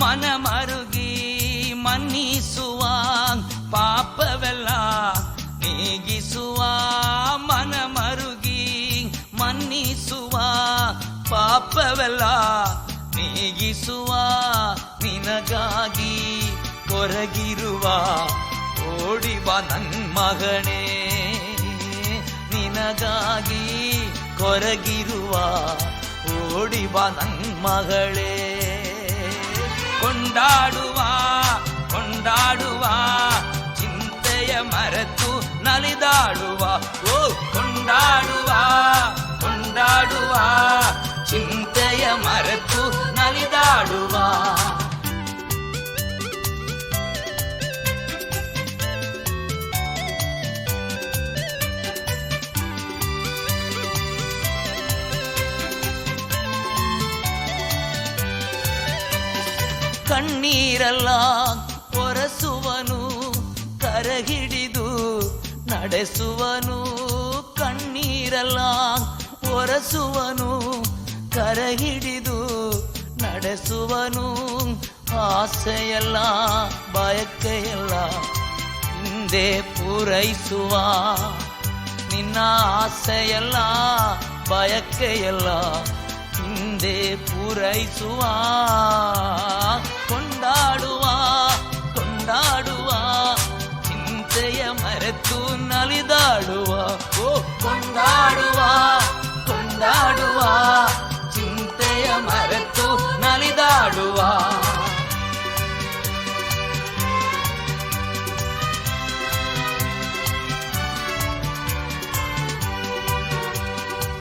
ಮನ ಮರುಗಿ ಮನ್ನಿಸುವ ಪಾಪವೆಲ್ಲ ನೀಗಿಸುವ ಮನ ಮರುಗಿ ಮನ್ನಿಸುವ ಪಾಪವೆಲ್ಲ ನೀಗಿಸುವ ನಿನಗಾಗಿ ಕೊರಗಿರುವ ಓಡಿವ ನನ್ ಮಗಣೇ ನಿನಗಾಗಿ ಕೊರಗಿರುವ ಓಡಿವ ನನ್ ಮಗಳೇ. கொண்டாடுவா கொண்டாடுவா. சிந்தைய மரத்து நலிதாடுவா. ஓ கொண்டா ಕಣ್ಣೀರಲ್ಲ ಒರೆಸುವನು, ಕರಗಿಡಿದು ನಡೆಸುವನು. ಕಣ್ಣೀರಲ್ಲ ಒರೆಸುವನು, ಕರಗಿಡಿದು ನಡೆಸುವನು. ಆಸೆಯಲ್ಲ, ಬಯಕೆಯಲ್ಲ ಹಿಂದೆ ಪೂರೈಸುವ. ನಿನ್ನ ಆಸೆಯಲ್ಲ, ಬಯಕೆಯಲ್ಲ ಹಿಂದೆ ಪೂರೈಸುವ. tu nalidad